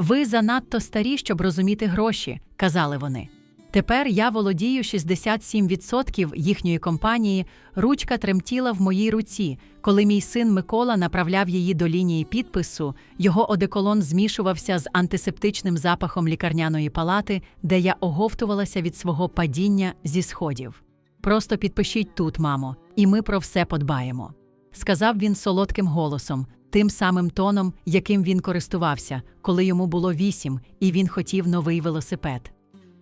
Ви занадто старі, щоб розуміти гроші, казали вони. Тепер я володію 67% їхньої компанії. Ручка тремтіла в моїй руці. Коли мій син Микола направляв її до лінії підпису, його одеколон змішувався з антисептичним запахом лікарняної палати, де я оговтувалася від свого падіння зі сходів. Просто підпишіть тут, мамо, і ми про все подбаємо. Сказав він солодким голосом, тим самим тоном, яким він користувався, коли йому було вісім, і він хотів новий велосипед.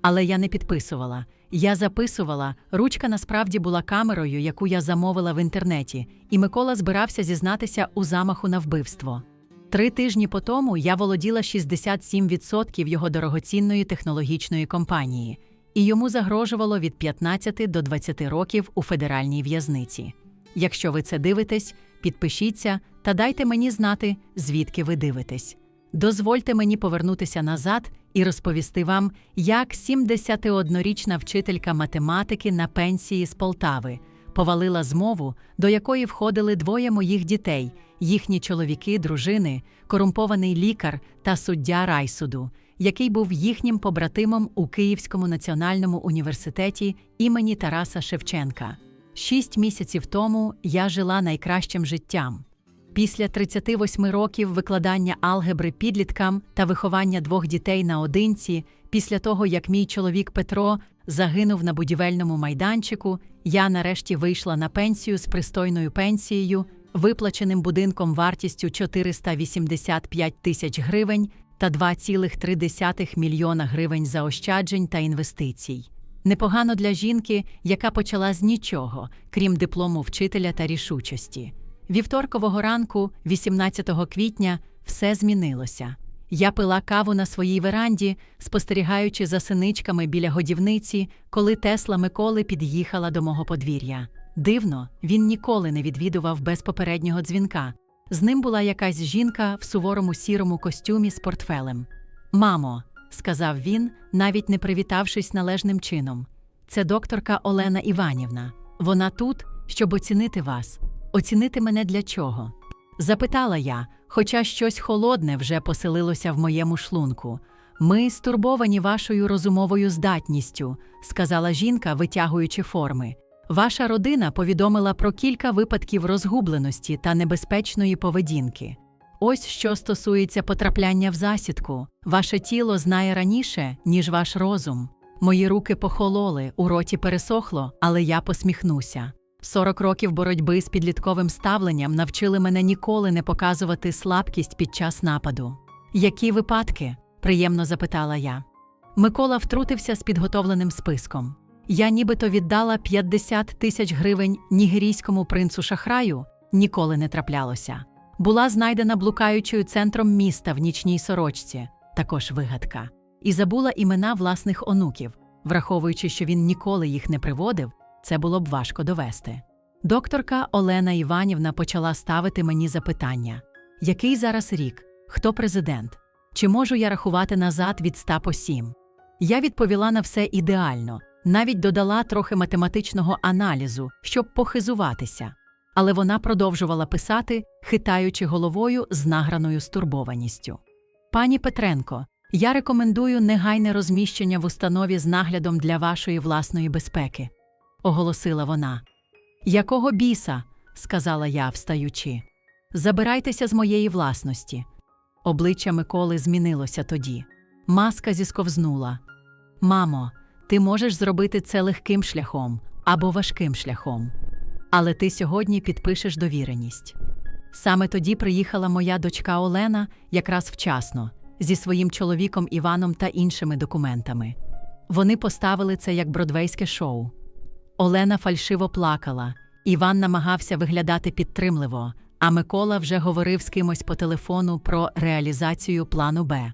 Але я не підписувала. Я записувала, ручка насправді була камерою, яку я замовила в інтернеті, і Микола збирався зізнатися у замаху на вбивство. Три тижні по тому я володіла 67% його дорогоцінної технологічної компанії, і йому загрожувало від 15 до 20 років у федеральній в'язниці. Якщо ви це дивитесь, підпишіться та дайте мені знати, звідки ви дивитесь. Дозвольте мені повернутися назад і розповісти вам, як 71-річна вчителька математики на пенсії з Полтави повалила змову, до якої входили двоє моїх дітей, їхні чоловіки, дружини, корумпований лікар та суддя райсуду, який був їхнім побратимом у Київському національному університеті імені Тараса Шевченка. Шість місяців тому я жила найкращим життям. Після 38 років викладання алгебри підліткам та виховання двох дітей наодинці, після того як мій чоловік Петро загинув на будівельному майданчику, я нарешті вийшла на пенсію з пристойною пенсією, виплаченим будинком вартістю 485 тисяч гривень та 2,3 мільйона гривень заощаджень та інвестицій. Непогано для жінки, яка почала з нічого, крім диплому вчителя та рішучості. Вівторкового ранку, 18 квітня, все змінилося. Я пила каву на своїй веранді, спостерігаючи за синичками біля годівниці, коли Тесла Миколи під'їхала до мого подвір'я. Дивно, він ніколи не відвідував без попереднього дзвінка. З ним була якась жінка в суворому сірому костюмі з портфелем. Мамо, сказав він, навіть не привітавшись належним чином. Це докторка Олена Іванівна. Вона тут, щоб оцінити вас. Оцінити мене для чого? Запитала я, хоча щось холодне вже поселилося в моєму шлунку. Ми стурбовані вашою розумовою здатністю, сказала жінка, витягуючи форми. Ваша родина повідомила про кілька випадків розгубленості та небезпечної поведінки. Ось що стосується потрапляння в засідку. Ваше тіло знає раніше, ніж ваш розум. Мої руки похололи, у роті пересохло, але я посміхнуся. 40 років боротьби з підлітковим ставленням навчили мене ніколи не показувати слабкість під час нападу. Які випадки? приємно запитала я. Микола втрутився з підготовленим списком. Я нібито віддала 50 тисяч гривень нігерійському принцу шахраю, ніколи не траплялося. Була знайдена блукаючою центром міста в нічній сорочці, також вигадка, і забула імена власних онуків, враховуючи, що він ніколи їх не приводив, це було б важко довести. Докторка Олена Іванівна почала ставити мені запитання: який зараз рік? Хто президент? Чи можу я рахувати назад від 100 по 7? Я відповіла на все ідеально, навіть додала трохи математичного аналізу, щоб похизуватися. Але вона продовжувала писати, хитаючи головою з награною стурбованістю. Пані Петренко, я рекомендую негайне розміщення в установі з наглядом для вашої власної безпеки, оголосила вона. Якого біса? сказала я, встаючи. Забирайтеся з моєї власності. Обличчя Миколи змінилося тоді. Маска зісковзнула. Мамо, ти можеш зробити це легким шляхом або важким шляхом. Але ти сьогодні підпишеш довіреність. Саме тоді приїхала моя дочка Олена якраз вчасно, зі своїм чоловіком Іваном та іншими документами. Вони поставили це як бродвейське шоу. Олена фальшиво плакала, Іван намагався виглядати підтримливо, а Микола вже говорив з кимось по телефону про реалізацію плану Б.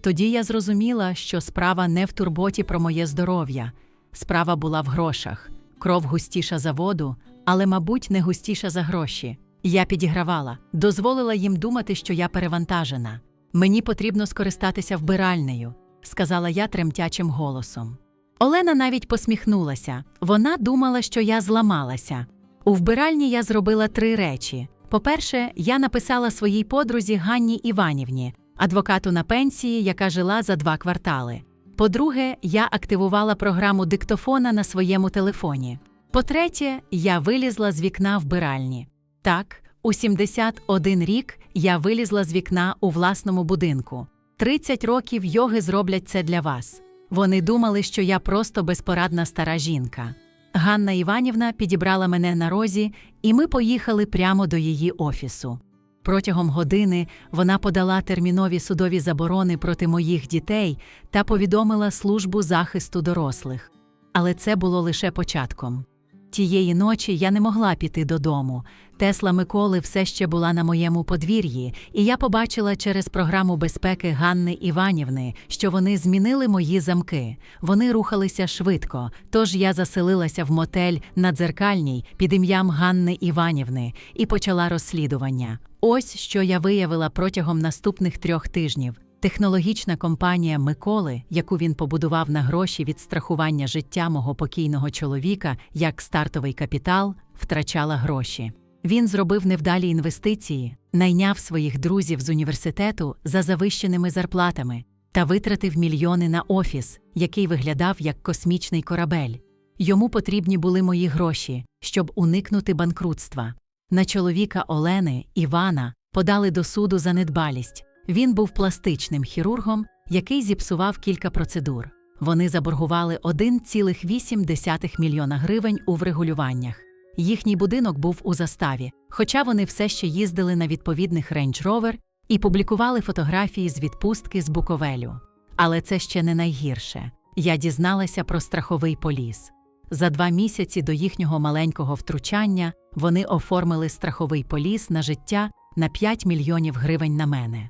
Тоді я зрозуміла, що справа не в турботі про моє здоров'я, справа була в грошах, кров густіша за воду, але, мабуть, не густіша за гроші. Я підігравала, дозволила їм думати, що я перевантажена. Мені потрібно скористатися вбиральнею, сказала я тремтячим голосом. Олена навіть посміхнулася. Вона думала, що я зламалася. У вбиральні я зробила три речі. По-перше, я написала своїй подрузі Ганні Іванівні, адвокату на пенсії, яка жила за два квартали. По-друге, я активувала програму диктофона на своєму телефоні. По-третє, я вилізла з вікна вбиральні. Так, у 71 рік я вилізла з вікна у власному будинку. 30 років йоги зроблять це для вас. Вони думали, що я просто безпорадна стара жінка. Ганна Іванівна підібрала мене на розі, і ми поїхали прямо до її офісу. Протягом години вона подала термінові судові заборони проти моїх дітей та повідомила службу захисту дорослих. Але це було лише початком. Тієї ночі я не могла піти додому. Тесла Миколи все ще була на моєму подвір'ї, і я побачила через програму безпеки Ганни Іванівни, що вони змінили мої замки. Вони рухалися швидко, тож я заселилася в мотель на дзеркальній під ім'ям Ганни Іванівни і почала розслідування. Ось що я виявила протягом наступних трьох тижнів. Технологічна компанія Миколи, яку він побудував на гроші від страхування життя мого покійного чоловіка як стартовий капітал, втрачала гроші. Він зробив невдалі інвестиції, найняв своїх друзів з університету за завищеними зарплатами та витратив мільйони на офіс, який виглядав як космічний корабель. Йому потрібні були мої гроші, щоб уникнути банкрутства. На чоловіка Олени Івана подали до суду за недбалість. Він був пластичним хірургом, який зіпсував кілька процедур. Вони заборгували 1,8 мільйона гривень у врегулюваннях. Їхній будинок був у заставі, хоча вони все ще їздили на відповідних Range Rover і публікували фотографії з відпустки з Буковелю. Але це ще не найгірше. Я дізналася про страховий поліс. За два місяці до їхнього маленького втручання вони оформили страховий поліс на життя на 5 мільйонів гривень на мене.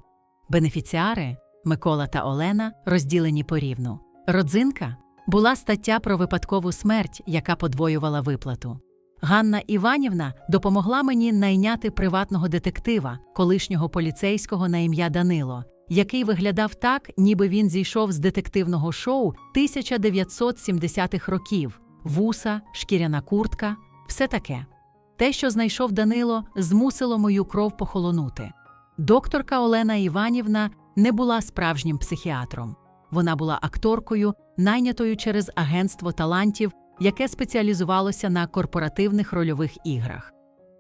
Бенефіціари Микола та Олена розділені порівну. Родзинка була стаття про випадкову смерть, яка подвоювала виплату. Ганна Іванівна допомогла мені найняти приватного детектива, колишнього поліцейського на ім'я Данило, який виглядав так, ніби він зійшов з детективного шоу 1970-х років: вуса, шкіряна куртка, все таке. Те, що знайшов Данило, змусило мою кров похолонути. Докторка Олена Іванівна не була справжнім психіатром. Вона була акторкою, найнятою через агентство талантів, яке спеціалізувалося на корпоративних рольових іграх.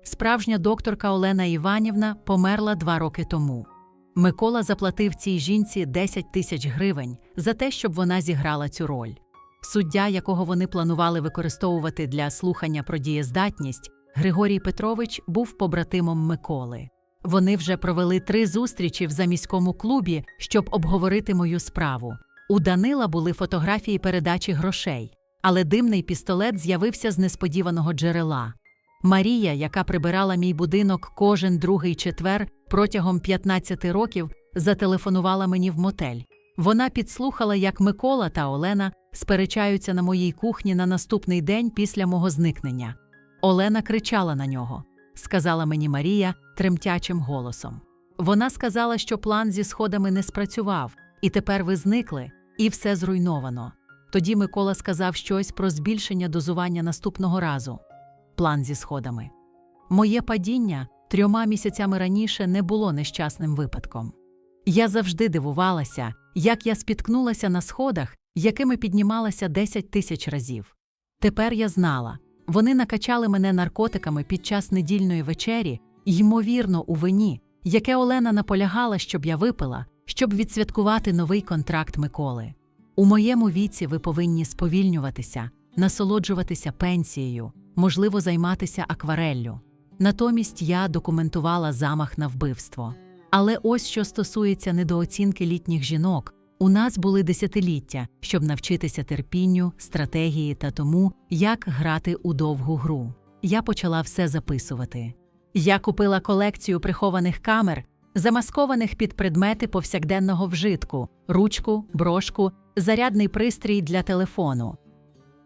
Справжня докторка Олена Іванівна померла два роки тому. Микола заплатив цій жінці 10 тисяч гривень за те, щоб вона зіграла цю роль. Суддя, якого вони планували використовувати для слухання про дієздатність, Григорій Петрович був побратимом Миколи. Вони вже провели три зустрічі в заміському клубі, щоб обговорити мою справу. У Данила були фотографії передачі грошей, але димний пістолет з'явився з несподіваного джерела. Марія, яка прибирала мій будинок кожен другий четвер протягом 15 років, зателефонувала мені в мотель. Вона підслухала, як Микола та Олена сперечаються на моїй кухні на наступний день після мого зникнення. Олена кричала на нього, сказала мені Марія тремтячим голосом. Вона сказала, що план зі сходами не спрацював, і тепер ви зникли, і все зруйновано. Тоді Микола сказав щось про збільшення дозування наступного разу. План зі сходами. Моє падіння трьома місяцями раніше не було нещасним випадком. Я завжди дивувалася, як я спіткнулася на сходах, якими піднімалася 10 тисяч разів. Тепер я знала вони накачали мене наркотиками під час недільної вечері, ймовірно, у вині, яке Олена наполягала, щоб я випила, щоб відсвяткувати новий контракт Миколи. У моєму віці ви повинні сповільнюватися, насолоджуватися пенсією, можливо, займатися аквареллю. Натомість я документувала замах на вбивство. Але ось що стосується недооцінки літніх жінок, у нас були десятиліття, щоб навчитися терпінню, стратегії та тому, як грати у довгу гру. Я почала все записувати. Я купила колекцію прихованих камер, замаскованих під предмети повсякденного вжитку, ручку, брошку, зарядний пристрій для телефону.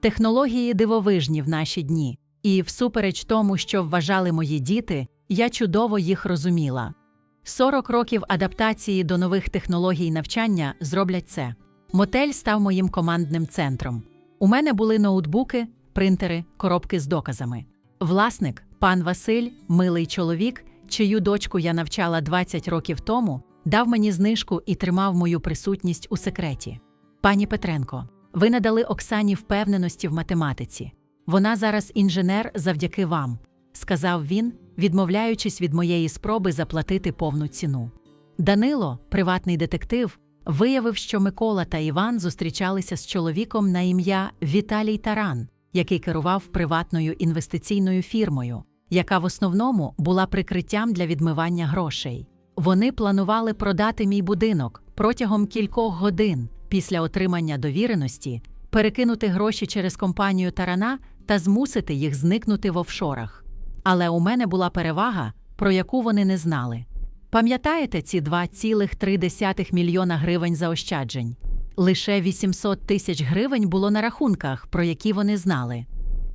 Технології дивовижні в наші дні, і, всупереч тому, що вважали мої діти, я чудово їх розуміла. 40 років адаптації до нових технологій навчання зроблять це. Мотель став моїм командним центром. У мене були ноутбуки, принтери, коробки з доказами. Власник, пан Василь, милий чоловік, чию дочку я навчала 20 років тому, дав мені знижку і тримав мою присутність у секреті. Пані Петренко, ви надали Оксані впевненості в математиці. Вона зараз інженер завдяки вам, сказав він, відмовляючись від моєї спроби заплатити повну ціну. Данило, приватний детектив, виявив, що Микола та Іван зустрічалися з чоловіком на ім'я Віталій Таран, який керував приватною інвестиційною фірмою, яка в основному була прикриттям для відмивання грошей. Вони планували продати мій будинок протягом кількох годин після отримання довіреності, перекинути гроші через компанію Тарана та змусити їх зникнути в офшорах. Але у мене була перевага, про яку вони не знали. Пам'ятаєте ці 2,3 мільйона гривень заощаджень? Лише 800 тисяч гривень було на рахунках, про які вони знали.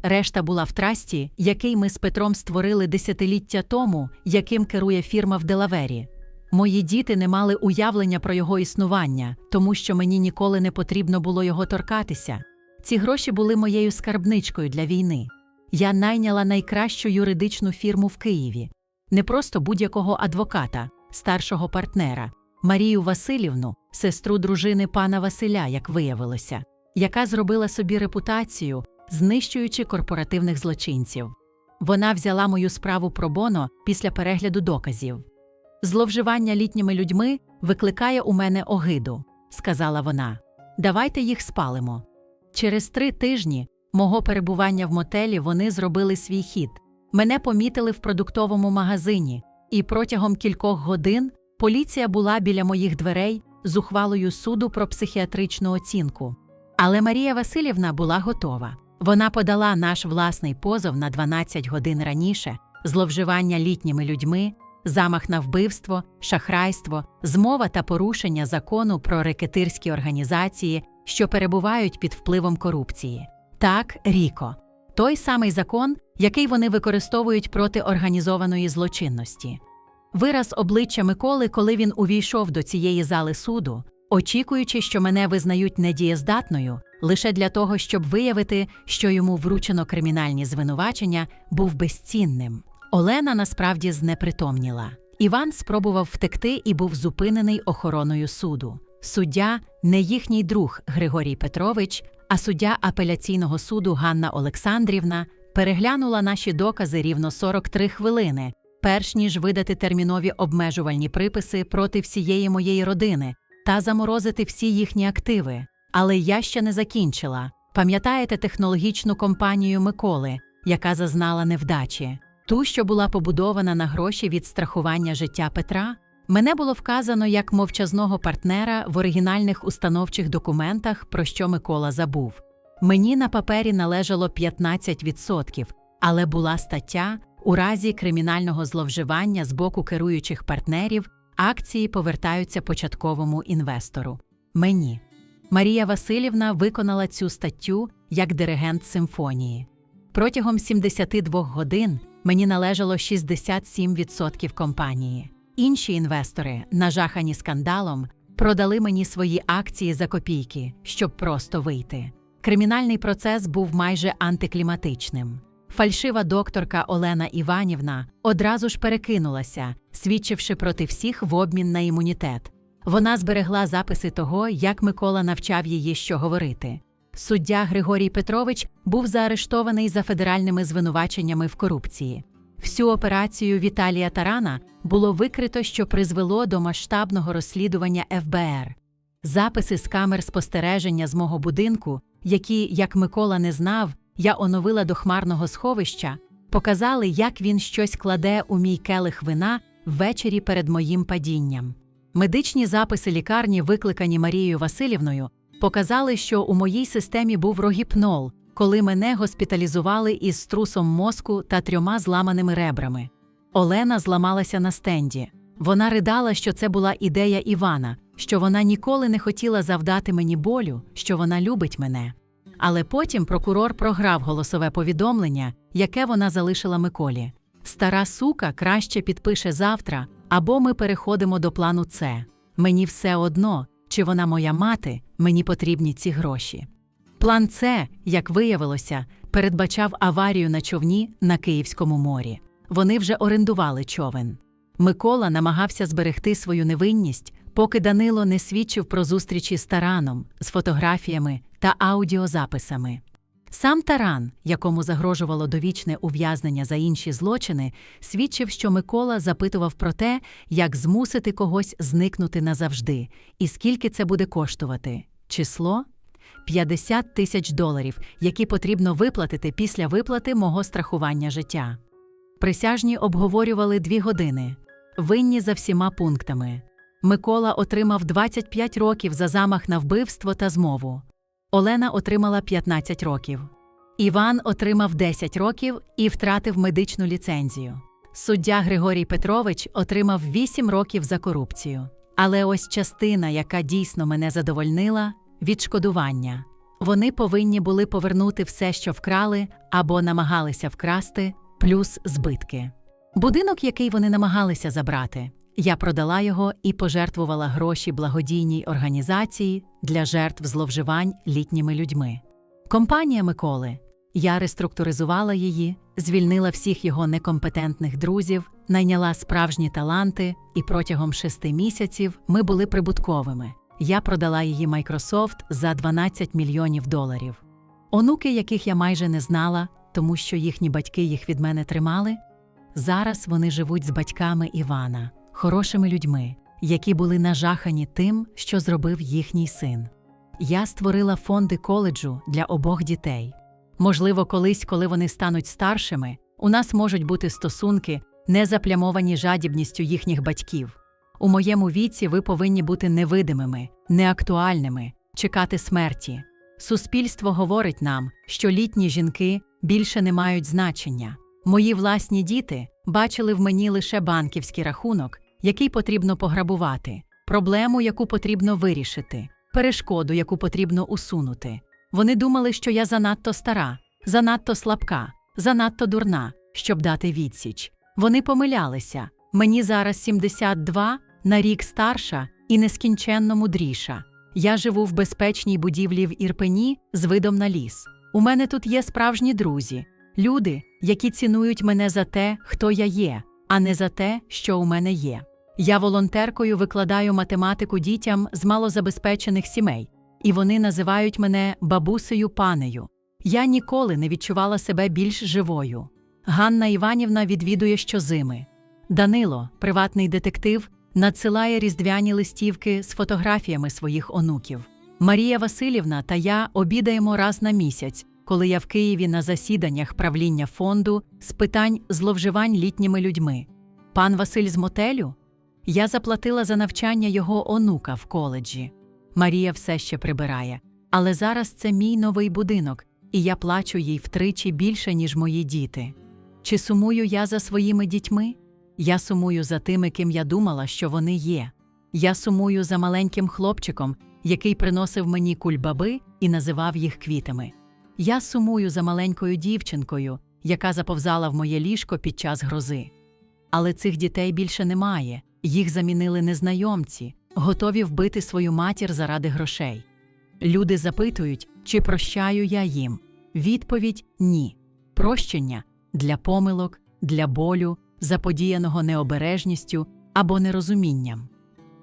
Решта була в трасті, який ми з Петром створили десятиліття тому, яким керує фірма в Делавері. Мої діти не мали уявлення про його існування, тому що мені ніколи не потрібно було його торкатися. Ці гроші були моєю скарбничкою для війни. Я найняла найкращу юридичну фірму в Києві, не просто будь-якого адвоката, старшого партнера, Марію Васильівну, сестру дружини пана Василя, як виявилося, яка зробила собі репутацію, знищуючи корпоративних злочинців. Вона взяла мою справу про боно після перегляду доказів. Зловживання літніми людьми викликає у мене огиду, сказала вона. Давайте їх спалимо. Через три тижні мого перебування в мотелі вони зробили свій хід. Мене помітили в продуктовому магазині, і протягом кількох годин поліція була біля моїх дверей з ухвалою суду про психіатричну оцінку. Але Марія Васильівна була готова. Вона подала наш власний позов на 12 годин раніше, зловживання літніми людьми, замах на вбивство, шахрайство, змова та порушення закону про рекетирські організації, що перебувають під впливом корупції. Так, Ріко, той самий закон, який вони використовують проти організованої злочинності. Вираз обличчя Миколи, коли він увійшов до цієї зали суду, очікуючи, що мене визнають недієздатною, лише для того, щоб виявити, що йому вручено кримінальні звинувачення, був безцінним. Олена насправді знепритомніла. Іван спробував втекти і був зупинений охороною суду. Суддя не їхній друг Григорій Петрович, а суддя апеляційного суду Ганна Олександрівна переглянула наші докази рівно 43 хвилини, перш ніж видати термінові обмежувальні приписи проти всієї моєї родини та заморозити всі їхні активи. Але я ще не закінчила. Пам'ятаєте технологічну компанію Миколи, яка зазнала невдачі? Ту, що була побудована на гроші від страхування життя Петра, мене було вказано як мовчазного партнера в оригінальних установчих документах, про що Микола забув. Мені на папері належало 15%, але була стаття у разі кримінального зловживання з боку керуючих партнерів, акції повертаються початковому інвестору. Мені. Марія Васильівна виконала цю статтю як диригент симфонії. Протягом 72 годин мені належало 67% компанії. Інші інвестори, нажахані скандалом, продали мені свої акції за копійки, щоб просто вийти. Кримінальний процес був майже антикліматичним. Фальшива докторка Олена Іванівна одразу ж перекинулася, свідчивши проти всіх в обмін на імунітет. Вона зберегла записи того, як Микола навчав її, що говорити. Суддя Григорій Петрович був заарештований за федеральними звинуваченнями в корупції. Всю операцію Віталія Тарана було викрито, що призвело до масштабного розслідування ФБР. Записи з камер спостереження з мого будинку, які, як Микола не знав, я оновила до хмарного сховища, показали, як він щось кладе у мій келих вина ввечері перед моїм падінням. Медичні записи лікарні, викликані Марією Васильівною, показали, що у моїй системі був рогіпнол, коли мене госпіталізували із струсом мозку та трьома зламаними ребрами. Олена зламалася на стенді. Вона ридала, що це була ідея Івана, що вона ніколи не хотіла завдати мені болю, що вона любить мене. Але потім прокурор програв голосове повідомлення, яке вона залишила Миколі. Стара сука краще підпише завтра, або ми переходимо до плану С. Мені все одно, чи вона моя мати, мені потрібні ці гроші. План С, як виявилося, передбачав аварію на човні на Київському морі. Вони вже орендували човен. Микола намагався зберегти свою невинність, поки Данило не свідчив про зустрічі з Тараном з фотографіями та аудіозаписами. Сам Таран, якому загрожувало довічне ув'язнення за інші злочини, свідчив, що Микола запитував про те, як змусити когось зникнути назавжди, і скільки це буде коштувати. Число 50 тисяч доларів, які потрібно виплатити після виплати мого страхування життя. Присяжні обговорювали дві години, винні за всіма пунктами. Микола отримав 25 років за замах на вбивство та змову. Олена отримала 15 років. Іван отримав 10 років і втратив медичну ліцензію. Суддя Григорій Петрович отримав 8 років за корупцію. Але ось частина, яка дійсно мене задовольнила відшкодування. Вони повинні були повернути все, що вкрали або намагалися вкрасти, плюс збитки. Будинок, який вони намагалися забрати, я продала його і пожертвувала гроші благодійній організації для жертв зловживань літніми людьми. Компанія Миколи. Я реструктуризувала її, звільнила всіх його некомпетентних друзів, найняла справжні таланти, і протягом шести місяців ми були прибутковими. Я продала її Microsoft за 12 мільйонів доларів. Онуки, яких я майже не знала, тому що їхні батьки їх від мене тримали, зараз вони живуть з батьками Івана, хорошими людьми, які були нажахані тим, що зробив їхній син. Я створила фонди коледжу для обох дітей. Можливо, колись, коли вони стануть старшими, у нас можуть бути стосунки, не заплямовані жадібністю їхніх батьків. У моєму віці ви повинні бути невидимими, неактуальними, чекати смерті. Суспільство говорить нам, що літні жінки більше не мають значення. Мої власні діти бачили в мені лише банківський рахунок, який потрібно пограбувати, проблему, яку потрібно вирішити, перешкоду, яку потрібно усунути. Вони думали, що я занадто стара, занадто слабка, занадто дурна, щоб дати відсіч. Вони помилялися. Мені зараз 72, на рік старша і нескінченно мудріша. Я живу в безпечній будівлі в Ірпені з видом на ліс. У мене тут є справжні друзі, люди, які цінують мене за те, хто я є, а не за те, що у мене є. Я волонтеркою викладаю математику дітям з малозабезпечених сімей, і вони називають мене бабусею панею. Я ніколи не відчувала себе більш живою. Ганна Іванівна відвідує щозими. Данило, приватний детектив, надсилає різдвяні листівки з фотографіями своїх онуків. Марія Васильівна та я обідаємо раз на місяць, коли я в Києві на засіданнях правління фонду з питань зловживань літніми людьми. Пан Василь з мотелю? Я заплатила за навчання його онука в коледжі. Марія все ще прибирає, але зараз це мій новий будинок, і я плачу їй втричі більше, ніж мої діти. Чи сумую я за своїми дітьми? Я сумую за тими, ким я думала, що вони є. Я сумую за маленьким хлопчиком, який приносив мені кульбаби і називав їх квітами. Я сумую за маленькою дівчинкою, яка заповзала в моє ліжко під час грози. Але цих дітей більше немає, їх замінили незнайомці, готові вбити свою матір заради грошей. Люди запитують, чи прощаю я їм. Відповідь ні. Прощення для помилок, для болю, заподіяного необережністю або нерозумінням.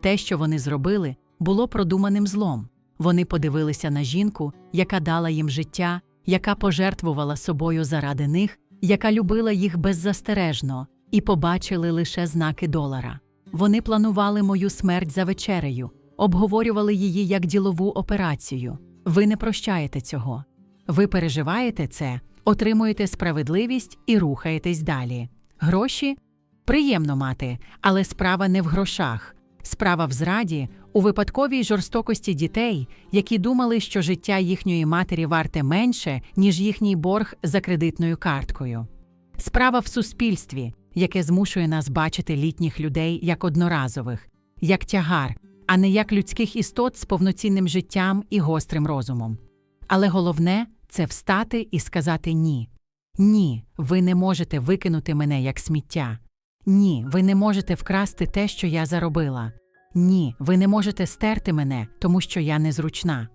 Те, що вони зробили, було продуманим злом. Вони подивилися на жінку, яка дала їм життя, яка пожертвувала собою заради них, яка любила їх беззастережно, і побачили лише знаки долара. Вони планували мою смерть за вечерею, обговорювали її як ділову операцію. Ви не прощаєте цього. Ви переживаєте це, отримуєте справедливість і рухаєтесь далі. Гроші приємно мати, але справа не в грошах. Справа в зраді, у випадковій жорстокості дітей, які думали, що життя їхньої матері варте менше, ніж їхній борг за кредитною карткою. Справа в суспільстві, яке змушує нас бачити літніх людей як одноразових, як тягар, а не як людських істот з повноцінним життям і гострим розумом. Але головне це встати і сказати ні. Ні, ви не можете викинути мене як сміття. Ні, ви не можете вкрасти те, що я заробила. Ні, ви не можете стерти мене, тому що я незручна.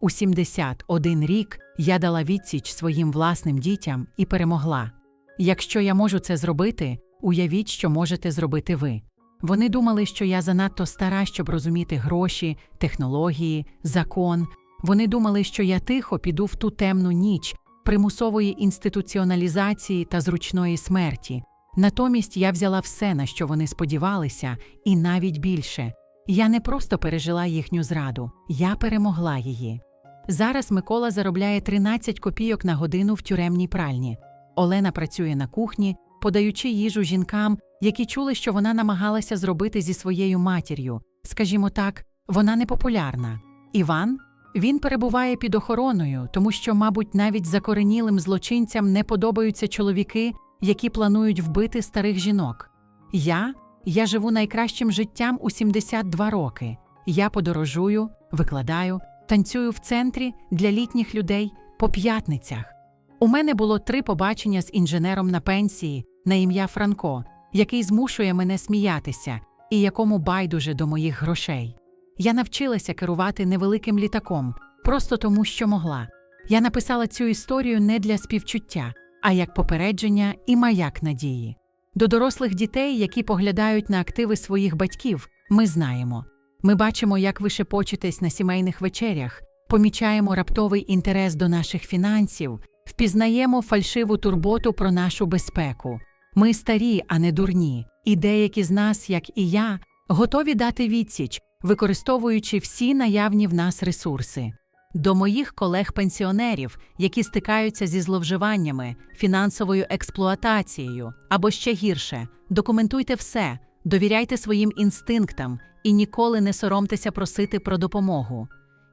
У 71 рік я дала відсіч своїм власним дітям і перемогла. Якщо я можу це зробити, Уявіть, що можете зробити ви. Вони думали, що я занадто стара, щоб розуміти гроші, технології, закон. Вони думали, що я тихо піду в ту темну ніч примусової інституціоналізації та зручної смерті. Натомість я взяла все, на що вони сподівалися, і навіть більше. Я не просто пережила їхню зраду, я перемогла її. Зараз Микола заробляє 13 копійок на годину в тюремній пральні. Олена працює на кухні, подаючи їжу жінкам, які чули, що вона намагалася зробити зі своєю матір'ю. Скажімо так, вона непопулярна. Іван він перебуває під охороною, тому що, мабуть, навіть закоренілим злочинцям не подобаються чоловіки, які планують вбити старих жінок. Я я живу найкращим життям у 72 роки. Я подорожую, викладаю, танцюю в центрі для літніх людей по п'ятницях. У мене було три побачення з інженером на пенсії на ім'я Франко, який змушує мене сміятися і якому байдуже до моїх грошей. Я навчилася керувати невеликим літаком, просто тому, що могла. Я написала цю історію не для співчуття, а як попередження і маяк надії. До дорослих дітей, які поглядають на активи своїх батьків, ми знаємо. Ми бачимо, як ви шепочетесь на сімейних вечерях, помічаємо раптовий інтерес до наших фінансів, впізнаємо фальшиву турботу про нашу безпеку. Ми старі, а не дурні, і деякі з нас, як і я, готові дати відсіч, використовуючи всі наявні в нас ресурси. До моїх колег-пенсіонерів, які стикаються зі зловживаннями, фінансовою експлуатацією або ще гірше, документуйте все, довіряйте своїм інстинктам і ніколи не соромтеся просити про допомогу.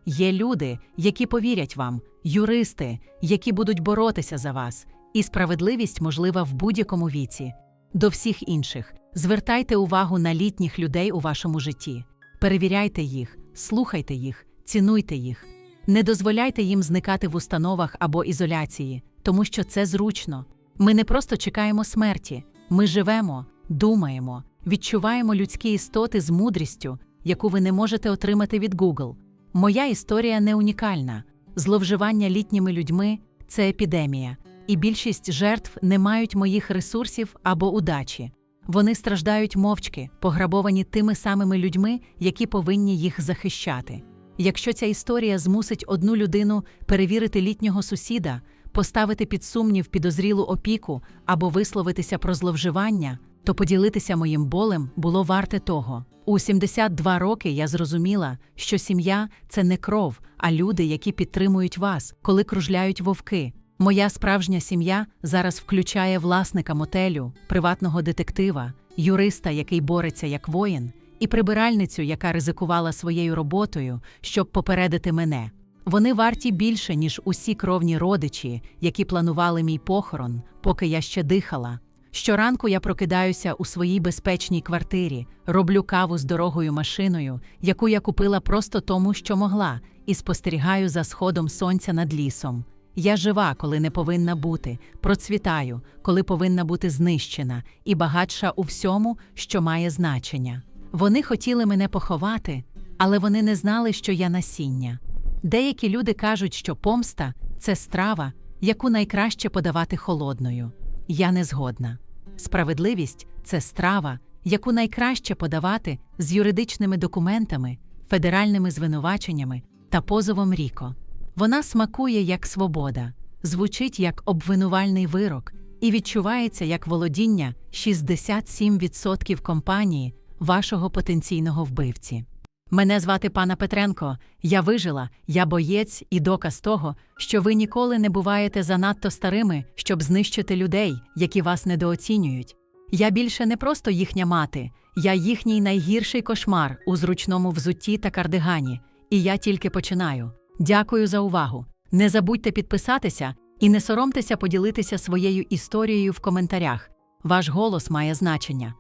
Є люди, які повірять вам, юристи, які будуть боротися за вас, і справедливість можлива в будь-якому віці. До всіх інших звертайте увагу на літніх людей у вашому житті, перевіряйте їх, слухайте їх, цінуйте їх. Не дозволяйте їм зникати в установах або ізоляції, тому що це зручно. Ми не просто чекаємо смерті, ми живемо, думаємо, відчуваємо людські істоти з мудрістю, яку ви не можете отримати від Google. Моя історія не унікальна. Зловживання літніми людьми це епідемія, і більшість жертв не мають моїх ресурсів або удачі. Вони страждають мовчки, пограбовані тими самими людьми, які повинні їх захищати. Якщо ця історія змусить одну людину перевірити літнього сусіда, поставити під сумнів підозрілу опіку або висловитися про зловживання, то поділитися моїм болем було варте того. У 72 роки я зрозуміла, що сім'я це не кров, а люди, які підтримують вас, коли кружляють вовки. Моя справжня сім'я зараз включає власника мотелю, приватного детектива, юриста, який бореться як воїн, і прибиральницю, яка ризикувала своєю роботою, щоб попередити мене. Вони варті більше, ніж усі кровні родичі, які планували мій похорон, поки я ще дихала. Щоранку я прокидаюся у своїй безпечній квартирі, роблю каву з дорогою машиною, яку я купила просто тому, що могла, і спостерігаю за сходом сонця над лісом. Я жива, коли не повинна бути, процвітаю, коли повинна бути знищена, і багатша у всьому, що має значення. Вони хотіли мене поховати, але вони не знали, що я насіння. Деякі люди кажуть, що помста це страва, яку найкраще подавати холодною. Я не згодна. Справедливість це страва, яку найкраще подавати з юридичними документами, федеральними звинуваченнями та позовом Ріко. Вона смакує як свобода, звучить як обвинувальний вирок і відчувається як володіння 67% компанії вашого потенційного вбивці. Мене звати пана Петренко, я вижила, я боєць і доказ того, що ви ніколи не буваєте занадто старими, щоб знищити людей, які вас недооцінюють. Я більше не просто їхня мати, я їхній найгірший кошмар у зручному взутті та кардигані, і я тільки починаю. Дякую за увагу. Не забудьте підписатися і не соромтеся поділитися своєю історією в коментарях. Ваш голос має значення.